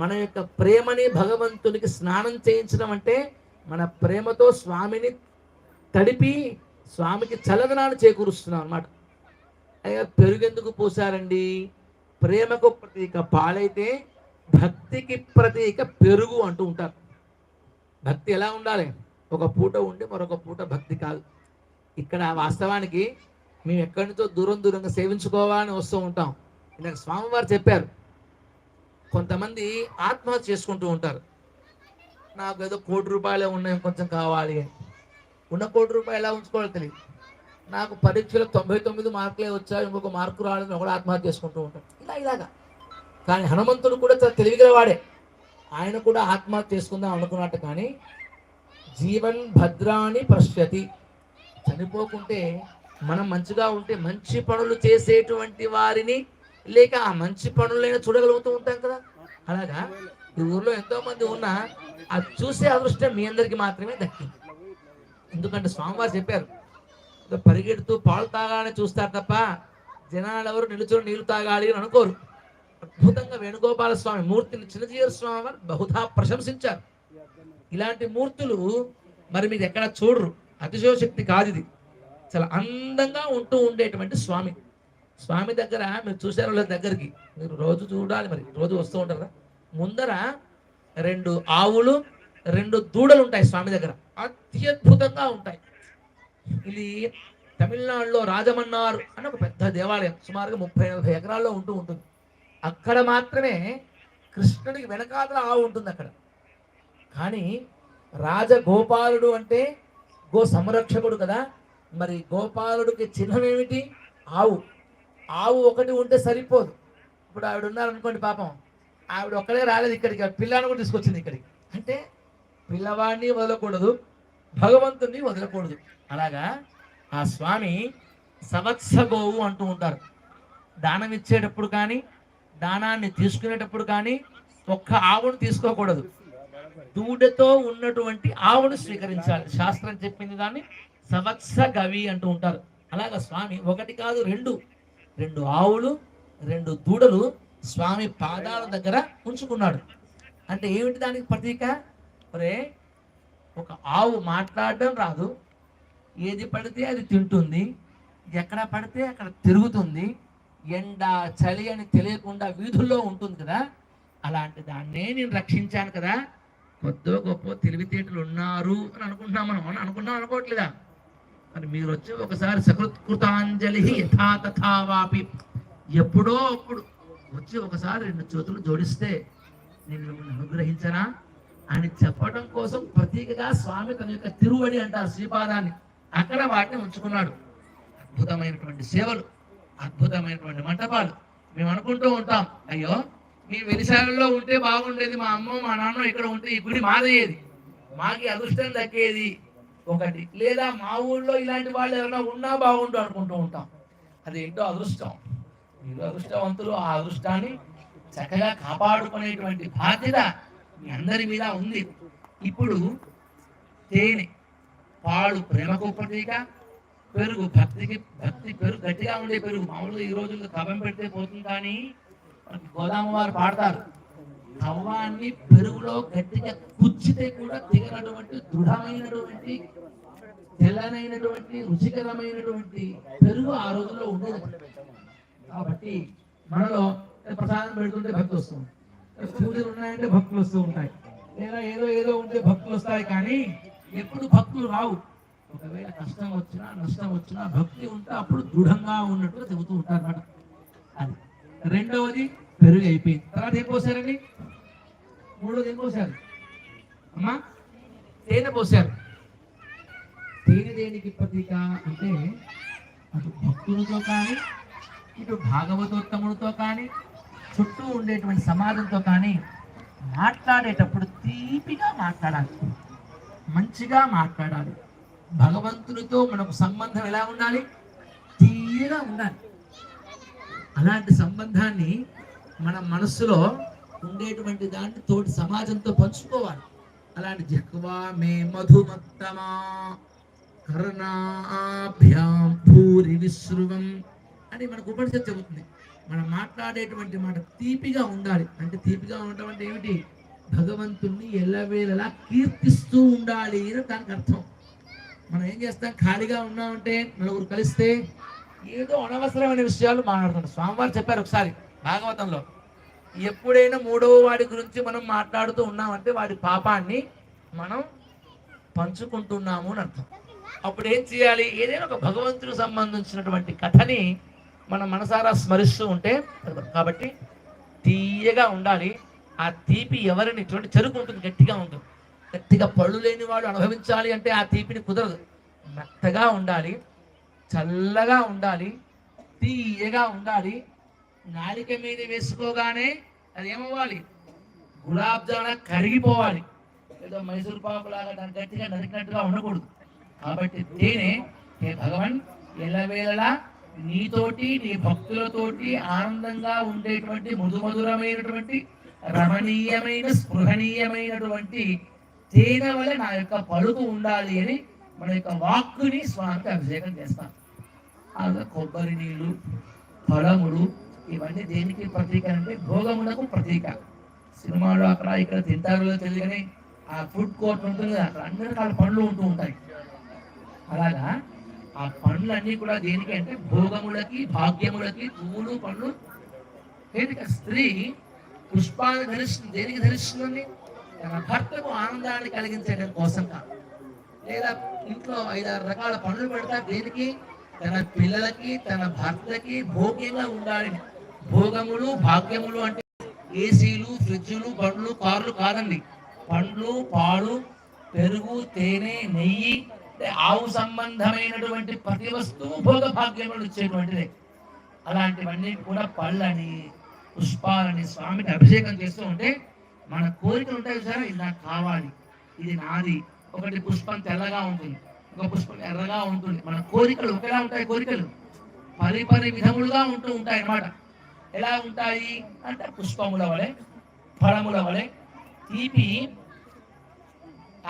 మన యొక్క ప్రేమని భగవంతునికి స్నానం చేయించడం అంటే మన ప్రేమతో స్వామిని తడిపి స్వామికి చలదనాన్ని చేకూరుస్తున్నాం అనమాట అయ్యా పెరుగెందుకు పోసారండి? ప్రేమకు ప్రతీక పాలైతే భక్తికి ప్రతీక పెరుగు అంటూ ఉంటారు. భక్తి ఎలా ఉండాలి? ఒక పూట ఉండి మరొక పూట భక్తి కాదు. ఇక్కడ వాస్తవానికి మేము ఎక్కడి నుంచో దూరం దూరంగా సేవించుకోవాలని వస్తూ ఉంటాం. ఇందాక స్వామివారు చెప్పారు కొంతమంది ఆత్మహత్య చేసుకుంటూ ఉంటారు. నాకు ఏదో కోటి రూపాయలే ఉన్నాయి కొంచెం కావాలి అని. ఉన్న కోటి రూపాయలు ఎలా ఉంచుకోవాలో తెలియదు. నాకు పరీక్షలో తొంభై తొమ్మిది మార్కులే వచ్చాయి ఇంకొక మార్కు రావాలని ఒకడు ఆత్మహత్య చేసుకుంటూ ఉంటాడు ఇలా ఇలాగా. కానీ హనుమంతుడు కూడా చాలా తెలివిగల వాడే. ఆయన కూడా ఆత్మహత్య చేసుకుందాం అనుకున్నట్టు కానీ జీవన్ భద్రాని పశ్యతి. చనిపోకుంటే మనం మంచిగా ఉంటే మంచి పనులు చేసేటువంటి వారిని లేక ఆ మంచి పనులైనా చూడగలుగుతూ ఉంటాం కదా? అలాగా? ఈ ఊర్లో ఎంతో మంది ఉన్నా అది చూసే అదృష్టం మీ అందరికి మాత్రమే దక్కింది. ఎందుకంటే స్వామివారు చెప్పారు పరిగెడుతూ పాలు తాగాలని చూస్తారు తప్ప జనాలు ఎవరు నిలుచుని నీళ్ళు తాగాలి అని అనుకోరు. అద్భుతంగా వేణుగోపాల స్వామి మూర్తిని చిన్నజీవర స్వామి వారు బహుధా ప్రశంసించారు. ఇలాంటి మూర్తులు మరి మీరు ఎక్కడ చూడరు. అతిశయోశక్తి కాదు ఇది. చాలా అందంగా ఉంటూ ఉండేటువంటి స్వామి. స్వామి దగ్గర మీరు చూసారో లేదు దగ్గరికి. మీరు రోజు చూడాలి మరి. రోజు వస్తూ ఉంటారా ముందర రెండు ఆవులు రెండు దూడలు ఉంటాయి స్వామి దగ్గర. అత్యద్భుతంగా ఉంటాయి. ఇది తమిళనాడులో రాజమన్నారు అని ఒక పెద్ద దేవాలయం. సుమారుగా ముప్పై నలభై ఎకరాల్లో ఉంటూ ఉంటుంది. అక్కడ మాత్రమే కృష్ణుడికి వెనకాతల ఆవు ఉంటుంది అక్కడ. కానీ రాజగోపాలుడు అంటే గో సంరక్షకుడు కదా. మరి గోపాలుడికి చిహ్నం ఏమిటి? ఆవు. ఆవు ఒకటి ఉంటే సరిపోదు. ఇప్పుడు ఆవిడ ఉన్నారనుకోండి పాపం. ఆవిడ ఒక్కడే రాలేదు ఇక్కడికి. పిల్లని పిల్లాన్ని కూడా తీసుకొచ్చింది ఇక్కడికి. అంటే పిల్లవాడిని వదలకూడదు భగవంతుని వదలకూడదు. అలాగా ఆ స్వామి సవత్సగోవు అంటూ ఉంటారు. దానం ఇచ్చేటప్పుడు కానీ దానాన్ని తీసుకునేటప్పుడు కానీ ఒక్క ఆవును తీసుకోకూడదు. దూడతో ఉన్నటువంటి ఆవును స్వీకరించాలి. శాస్త్రం చెప్పింది దాన్ని సవత్స గవి అంటూ ఉంటారు. అలాగా స్వామి ఒకటి కాదు రెండు. రెండు ఆవులు రెండు దూడలు స్వామి పాదాల దగ్గర ఉంచుకున్నాడు. అంటే ఏమిటి దానికి ప్రతీక? ఒరే ఒక ఆవు మాట్లాడడం రాదు. ఏది పడితే అది తింటుంది. ఎక్కడ పడితే అక్కడ తిరుగుతుంది. ఎండ చలి అని తెలియకుండా వీధుల్లో ఉంటుంది కదా. అలాంటి దాన్నే నేను రక్షించాను కదా. కొద్దో గొప్ప తెలివితేటలు ఉన్నారు అని అనుకుంటున్నాం మనం. అవునా? అనుకుంటున్నాం అనుకోవట్లేదా? మరి మీరు వచ్చి ఒకసారి సకృత్కృతాంజలి యథా తథా వాపి. ఎప్పుడో అప్పుడు వచ్చి ఒకసారి రెండు చేతులు జోడిస్తే నేను మిమ్మల్ని అనుగ్రహించనా అని చెప్పడం కోసం ప్రతీకగా స్వామి తన యొక్క తిరువడి అంటారు శ్రీపాదాన్ని. అక్కడ వాటిని ఉంచుకున్నాడు. అద్భుతమైనటువంటి సేవలు అద్భుతమైనటువంటి మంటపాలు మేము అనుకుంటూ ఉంటాం. అయ్యో మీ వెలిశాలలో ఉంటే బాగుండేది మా అమ్మ మా నాన్న ఇక్కడ ఉంటే ఈ గుడి మాదయ్యేది మాకి అదృష్టం దక్కేది? ఒకటి. లేదా మా ఊళ్ళో ఇలాంటి వాళ్ళు ఎవరైనా ఉన్నా బాగుండు అనుకుంటూ ఉంటాం. అదేంటో అదృష్టం. మీరు అదృష్టవంతులు ఆ అదృష్టాన్ని చక్కగా కాపాడుకునేటువంటి బాధ్యత మీ అందరి మీద ఉంది. ఇప్పుడు తేనె పాలు ప్రేమకు ప్రతీక. పెరుగు భక్తికి భక్తి పెరుగు గట్టిగా ఉండే పెరుగు. మామూలుగా ఈ రోజుల్లో కవం పెడితే పోతుంది కానీ మనకి వారు పాడతారు. కవ్వాన్ని పెరుగులో గట్టిగా కుచ్చితే కూడా దిగనటువంటి దృఢమైనటువంటి తెల్లనైనటువంటి రుచికరమైనటువంటి పెరుగు ఆ రోజుల్లో ఉండేది. కాబట్టి మనలో ప్రసాదం పెడుతుంటే భక్తి వస్తుంది పూజలు ఉన్నాయంటే భక్తులు వస్తూ ఉంటాయి. లేదా ఏదో ఏదో ఉంటే భక్తులు వస్తాయి కానీ ఎప్పుడు భక్తులు రావు. ఒకవేళ కష్టం వచ్చినా నష్టం వచ్చినా భక్తి ఉంటే అప్పుడు దృఢంగా ఉన్నట్టు చెబుతూ ఉంటారు అన్నమాట. అది. రెండవది పెరుగు అయిపోయింది. తర్వాత ఏం పోసారండి? మూడోది ఏం పోసారు? అమ్మా తేనె పోసారు. దేని దేనికి ప్రతీక అంటే అటు భక్తులతో కానీ ఇటు భాగవతోత్తముడితో కానీ చుట్టూ ఉండేటువంటి సమాజంతో కానీ మాట్లాడేటప్పుడు తీపిగా మాట్లాడాలి. మంచిగా మాట్లాడాలి. భగవంతునితో మనకు సంబంధం ఎలా ఉండాలి? తీయగా ఉండాలి. అలాంటి సంబంధాన్ని మన మనస్సులో ఉండేటువంటి దాన్ని తోటి సమాజంతో పంచుకోవాలి. అలాంటి జక్వా మే మధుమత్తమా కర్ణాభ్యాం భూరి విశ్రువం అని మనకు ఉపనిషత్తు చెబుతుంది. మనం మాట్లాడేటువంటి మాట తీపిగా ఉండాలి. అంటే తీపిగా ఉండటం అంటే ఏమిటి? భగవంతుణ్ణి ఎల్లవేళలా కీర్తిస్తూ ఉండాలి అని దానికి అర్థం. మనం ఏం చేస్తాం? ఖాళీగా ఉన్నామంటే నలుగురు కలిస్తే ఏదో అనవసరమైన విషయాలు మాట్లాడుతుంటాం స్వామివారు చెప్పారు ఒకసారి భాగవతంలో ఎప్పుడైనా మూడవ వాడి గురించి మనం మాట్లాడుతూ ఉన్నామంటే వాడి పాపాన్ని మనం పంచుకుంటున్నాము అని అర్థం. అప్పుడు ఏం చేయాలి? ఏదైనా ఒక భగవంతునికి సంబంధించినటువంటి కథని మనం మనసారా స్మరిస్తూ ఉంటే కాబట్టి తీయగా ఉండాలి. ఆ తీపి ఎవరిని? చూడండి చెరుకు ఉంటుంది గట్టిగా ఉంటుంది. గట్టిగా పళ్ళు లేని వాడు అనుభవించాలి అంటే ఆ తీపిని కుదరదు. మెత్తగా ఉండాలి చల్లగా ఉండాలి తీయగా ఉండాలి. నాలిక మీద వేసుకోగానే అది ఏమవ్వాలి గులాబ్ జామున్ కరిగిపోవాలి. ఏదో మైసూర్ పాకు లాగా దాన్ని గట్టిగా నరికినట్టుగా ఉండకూడదు. కాబట్టి తేనె హే భగవన్ ఎల్లవేళలా నీతోటి నీ భక్తులతోటి ఆనందంగా ఉండేటువంటి మధుమధురమైనటువంటి రమణీయమైన స్పృహణీయమైనటువంటి తేనె వల్ల నా యొక్క పలుకు ఉండాలి అని మన యొక్క వాక్కుని స్వామికి అభిషేకం చేస్తాం. అలా కొబ్బరి నీళ్ళు ఫలములు ఇవన్నీ దేనికి ప్రతీక అంటే భోగములకు ప్రతీక. సినిమాలో అక్కడ ఇక్కడ తింటారో తెలియని ఆ ఫుడ్ కోర్ట్ ఉంటుంది అక్కడ అన్ని రకాల పండ్లు ఉంటూ ఉంటాయి. అలాగా? ఆ పండ్లన్నీ కూడా దేనికి అంటే భోగములకి భాగ్యములకి పువ్వులు పండ్లు. ఏదిక స్త్రీ పుష్పాన్ని ధరిస్తుంది. దేనికి ధరిస్తుంది? తన భర్తకు ఆనందాన్ని కలిగించడం కోసం కాదు. లేదా ఇంట్లో ఐదారు రకాల పనులు పెడతా దేనికి? తన పిల్లలకి తన భర్తకి భోగ్యంగా ఉండాలి. భోగములు భాగ్యములు అంటే ఏసీలు ఫ్రిడ్జులు బండ్లు కార్లు కాదండి. పండ్లు పాలు పెరుగు తేనె నెయ్యి ఆవు సంబంధమైనటువంటి ప్రతి వస్తువు భోగ భాగ్యములు ఇచ్చేటువంటిదే. అలాంటివన్నీ కూడా పళ్ళని పుష్పాలని స్వామికి అభిషేకం చేస్తూ ఉంటే మన కోరికలు ఉంటాయి సార్ ఇది నాకు కావాలి ఇది నాది. ఒకటి పుష్పం తెల్లగా ఉంటుంది ఒక పుష్పం ఎర్రగా ఉంటుంది. మన కోరికలు ఒకేలా ఉంటాయి కోరికలు. పరి పరి విధములుగా ఉంటూ ఉంటాయి అన్నమాట. ఎలా ఉంటాయి అంటే పుష్పముల వలె ఫలముల వలె. తీపి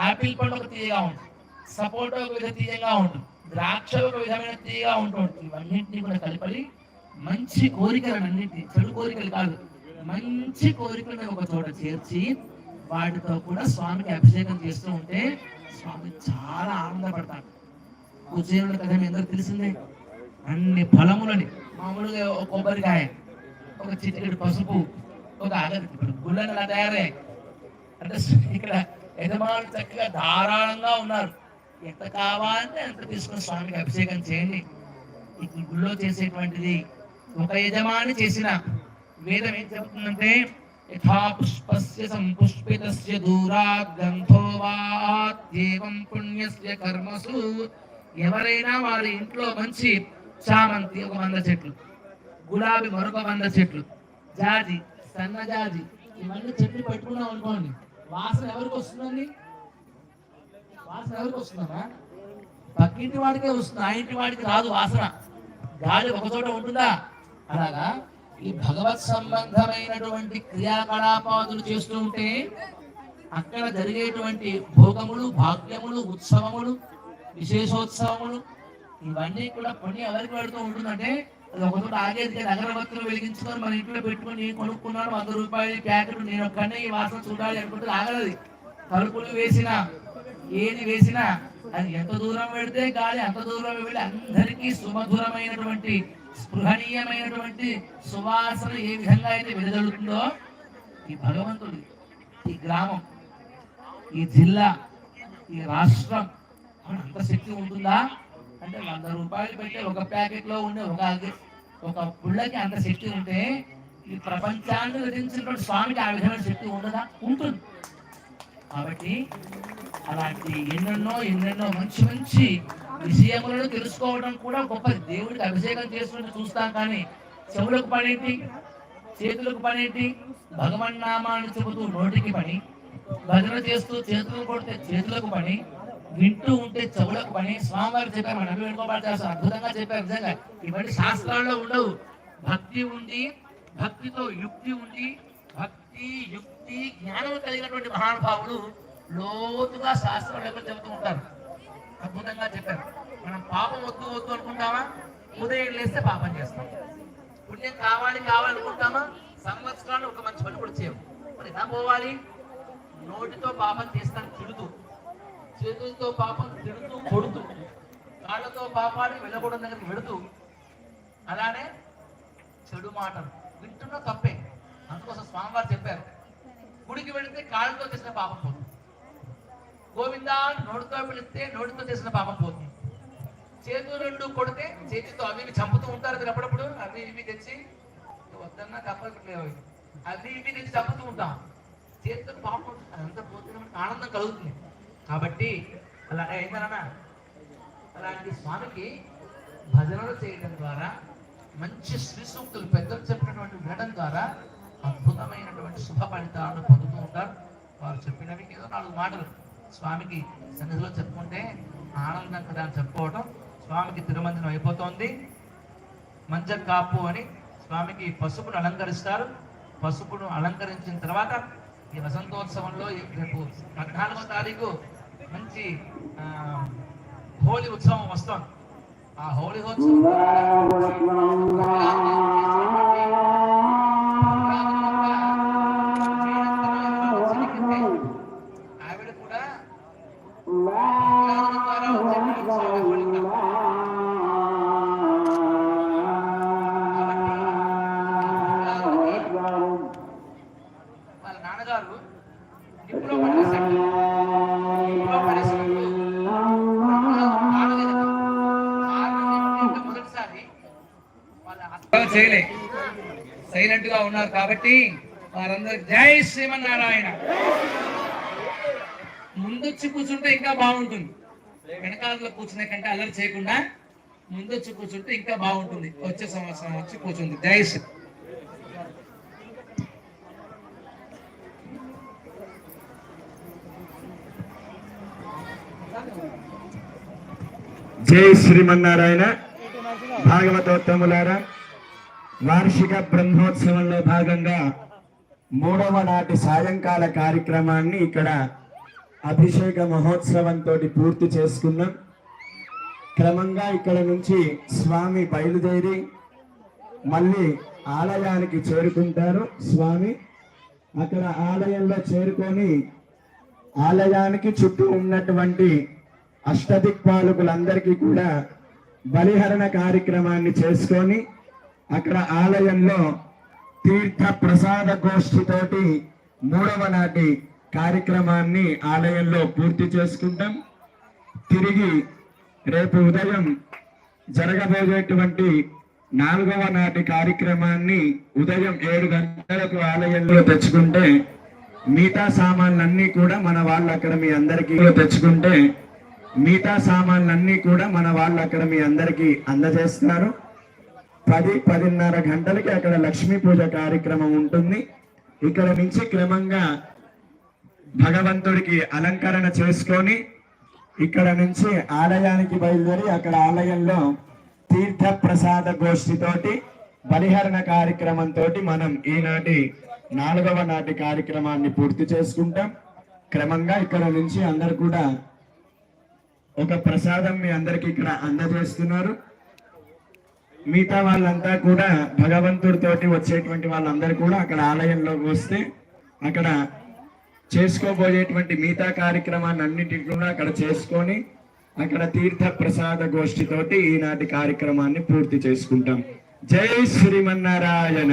యాపిల్ పండు ఒక తీయగా ఉంటుంది. సపోటా ఒక విధ తీయగా ఉంటుంది ద్రాక్ష ఒక విధమైన తీయగా ఉంటుంది ఇవన్నింటినీ కూడా కలిపి మంచి కోరికలను అన్నింటి చెడు కోరికలు కాదు మంచి కోరికలను ఒక చోట చేర్చి వాటితో కూడా స్వామికి అభిషేకం చేస్తూ ఉంటే స్వామి చాలా ఆనందపడతాడు. కుచేరుడు కథ మీ అందరికి తెలిసిందే? అన్ని ఫలములని మామూలుగా ఒక కొబ్బరికాయ ఒక చిటికెడు పసుపు ఒక అగరత్తి ఇప్పుడు గుళ్ళని అలా తయారయ్యాయి? అంటే ఇక్కడ యజమానులు చక్కగా ధారాళంగా ఉన్నారు. ఎంత కావాలంటే అంత తీసుకుని స్వామికి అభిషేకం చేయండి. ఈ గుళ్ళో చేసేటువంటిది ఒక యజమాని చేసిన వేదం ఏం చెబుతుందంటే యథా పుష్పస్య సంపుష్పితస్య దూరాత్ గంధో వాద్యేవం పుణ్యస్య కర్మసు. ఎవరైనా వారి ఇంట్లో మంచి చామంతి ఒక వంద చెట్లు గులాబీ మరొక వంద చెట్లు జాజి సన్న జాజి ఇవన్నీ చెట్లు పెట్టుకున్నాం అనుకోండి వాసన ఎవరికి వస్తుందండి? వాసన ఎవరికి వస్తుందమ్మా? పక్కింటి వాడికే వస్తుంది ఆ ఇంటి వాడికి రాదు వాసన. గాలి ఒకచోట ఉంటుందా? అలాగా? ఈ భగవత్ సంబంధమైనటువంటి క్రియాకలాపాదులు చేస్తూ ఉంటే అక్కడ జరిగేటువంటి భోగములు భాగ్యములు ఉత్సవములు విశేషోత్సవములు ఇవన్నీ కూడా పుణ్యం ఎవరికి పెడుతూ ఉంటుందంటే అది ఒక ఆగేది కాదు. అగరబత్తులు వెలిగించుకొని మన ఇంట్లో పెట్టుకొని కొనుక్కున్నాను వంద రూపాయలు ప్యాకెట్ నేను ఒక్కనే ఈ వాసన చూడాలి అనుకుంటే ఆగలది. తలుపులు వేసిన ఏది వేసినా అది ఎంత దూరం పెడితే గాలి అంత దూరం వెళ్ళి అందరికీ సుమధురమైనటువంటి స్పృహణీయమైనటువంటి సువాసన ఏ విధంగా అయితే వెదజల్లుతుందో ఈ భగవంతుడు ఈ గ్రామం ఈ జిల్లా ఈ రాష్ట్రం అంత శక్తి ఉంటుందా? అంటే వంద రూపాయలు పెట్టే ఒక ప్యాకెట్లో ఉండే ఒక ఒక పుల్లకి అంత శక్తి ఉంటే ఈ ప్రపంచాన్ని విధించినటువంటి స్వామికి ఆ విధమైన శక్తి ఉండదా? ఉంటుంది. కాబట్టి అలాంటి ఎన్నెన్నో ఎన్నెన్నో మంచి మంచి విషయములను తెలుసుకోవడం కూడా గొప్ప దేవుడికి అభిషేకం చేస్తుంటే చూస్తాం కానీ చెవులకు పనేంటి చేతులకు పనేంటి భగవన్ నామాన్ని చెబుతూ నోటికి పని భజన చేస్తూ చేతులు కొడితే చేతులకు పని వింటూ ఉంటే చెవులకు పని స్వామివారు చెప్పారు మన వేణుగోపాల్ అద్భుతంగా చెప్పారు నిజంగా ఇవన్నీ శాస్త్రాల్లో ఉండవు. భక్తి ఉంది భక్తితో యుక్తి ఉంది భక్తి యుక్తి జ్ఞానం కలిగినటువంటి మహానుభావులు లోతుగా శాస్త్రం యొక్క చెబుతూ ఉంటారు? అద్భుతంగా చెప్పారు. మనం పాపం వద్దు వద్దు అనుకుంటామా? ఉదయం లేస్తే పాపం చేస్తాం. పుణ్యం కావాలి కావాలనుకుంటామా సంవత్సరాలు ఒక మంచి పని కూడా చేయము. మరి ఎలా పోవాలి? నోటితో పాపం చేస్తాను తిడుతూ. చేతులతో పాపం తిడుతూ కొడుతూ. కాళ్ళతో పాపాన్ని వెళ్ళకూడదు దగ్గరికి వెళుతూ అలానే చెడు మాటలు. వింటున్న తప్పే. అందుకోసం స్వామివారు చెప్పారు. గుడికి వెళితే కాళ్ళతో చేసిన పాపం పోతుంది. గోవిందా నోటితో పిలిస్తే నోటితో చేసిన పాపం పోతుంది. చేతులు రెండు కొడితే చేతితో అవి ఇవి చంపుతూ ఉంటారు మీరు అప్పుడప్పుడు అవి ఇవి తెచ్చి వద్దన్నా తప్పట్లేవు అవి. ఇవి తెచ్చి చంపుతూ ఉంటాం. చేతితో పాపం అంత పోతే ఆనందం కలుగుతుంది. కాబట్టి అలా ఏంటన్నా అలాంటి స్వామికి భజనలు చేయడం ద్వారా మంచి శ్రీ సూక్తులు పెద్దలు చెప్పినటువంటి వినడం ద్వారా అద్భుతమైనటువంటి శుభ ఫలితాలను పొందుతూ ఉంటారు. వారు చెప్పినవి ఏదో నాలుగు మాటలు. స్వామికి సన్నిధిలో చెప్పుకుంటే ఆనందం కదా అని చెప్పుకోవటం స్వామికి తిరుమంజనం అయిపోతోంది. మంజ కాపు అని స్వామికి పసుపును అలంకరిస్తారు. పసుపును అలంకరించిన తర్వాత ఈ వసంతోత్సవంలో రేపు పద్నాలుగో తారీఖు మంచి హోలీ ఉత్సవం వస్తోంది. ఆ హోలీ ఉత్సవం ప్రెసిడెంట్గా ఉన్నారు కాబట్టి వారందరూ జై శ్రీమన్నారాయణ. ముందొచ్చి కూర్చుంటే ఇంకా బాగుంటుంది. వెనకాలలో కూర్చునే కంటే అల్లరి చేయకుండా ముందొచ్చి కూర్చుంటే ఇంకా బాగుంటుంది. వచ్చే సంవత్సరం వచ్చి కూర్చుంది. జై శ్రీ. జై శ్రీమన్నారాయణ. భాగవతోత్తములారా వార్షిక బ్రహ్మోత్సవంలో భాగంగా మూడవ నాటి సాయంకాల కార్యక్రమాన్ని ఇక్కడ అభిషేక మహోత్సవంతో పూర్తి చేసుకున్నాం. క్రమంగా ఇక్కడ నుంచి స్వామి బయలుదేరి మళ్ళీ ఆలయానికి చేరుకుంటారు స్వామి. అక్కడ ఆలయంలో చేరుకొని ఆలయానికి చుట్టూ ఉన్నటువంటి అష్టదిక్పాలకులందరికీ కూడా బలిహరణ కార్యక్రమాన్ని చేసుకొని అక్కడ ఆలయంలో తీర్థ ప్రసాద గోష్ఠితోటి మూడవ నాటి కార్యక్రమాన్ని ఆలయంలో పూర్తి చేసుకుంటాం. తిరిగి రేపు ఉదయం జరగబోయేటువంటి నాలుగవ నాటి కార్యక్రమాన్ని ఉదయం ఏడు గంటలకు ఆలయంలో తెచ్చుకుంటే మిగతా సామాన్లన్నీ కూడా మన వాళ్ళు అక్కడ మీ అందరికీ తెచ్చుకుంటే మిగతా సామాన్లన్నీ కూడా మన వాళ్ళు అక్కడ మీ అందరికీ అందజేస్తారు. పది పదిన్నర గంటలకి అక్కడ లక్ష్మీ పూజ కార్యక్రమం ఉంటుంది. ఇక్కడ నుంచి క్రమంగా భగవంతుడికి అలంకరణ చేసుకొని ఇక్కడ నుంచి ఆలయానికి బయలుదేరి అక్కడ ఆలయంలో తీర్థ ప్రసాద గోష్ఠితోటి బలిహరణ కార్యక్రమంతో మనం ఈనాటి నాలుగవ నాటి కార్యక్రమాన్ని పూర్తి చేసుకుంటాం. క్రమంగా ఇక్కడ నుంచి అందరు కూడా ఒక ప్రసాదం మీ అందరికి ఇక్కడ అందజేస్తున్నారు. మిగతా వాళ్ళంతా కూడా భగవంతుడితోటి వచ్చేటువంటి వాళ్ళందరూ కూడా అక్కడ ఆలయంలోకి వస్తే అక్కడ చేసుకోబోయేటువంటి మిగతా కార్యక్రమాన్ని అన్నిటిని కూడా అక్కడ చేసుకొని అక్కడ తీర్థ ప్రసాద గోష్ఠితోటి ఈనాటి కార్యక్రమాన్ని పూర్తి చేసుకుంటాం. జై శ్రీమన్నారాయణ.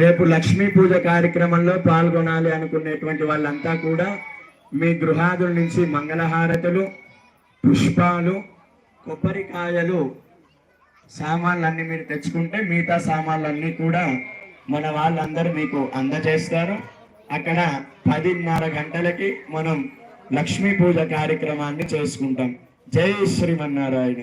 రేపు లక్ష్మీ పూజ కార్యక్రమంలో పాల్గొనాలి అనుకునేటువంటి వాళ్ళంతా కూడా మీ గృహాదుల నుంచి మంగళహారతులు పుష్పాలు కొబ్బరికాయలు సామాన్లన్నీ మీరు తెచ్చుకుంటే మిగతా సామాన్లన్నీ కూడా మన వాళ్ళందరూ మీకు అందజేస్తారు. అక్కడ పదిన్నర గంటలకి మనం లక్ష్మీ పూజ కార్యక్రమాన్ని చేసుకుంటాం. జై శ్రీమన్నారాయణ.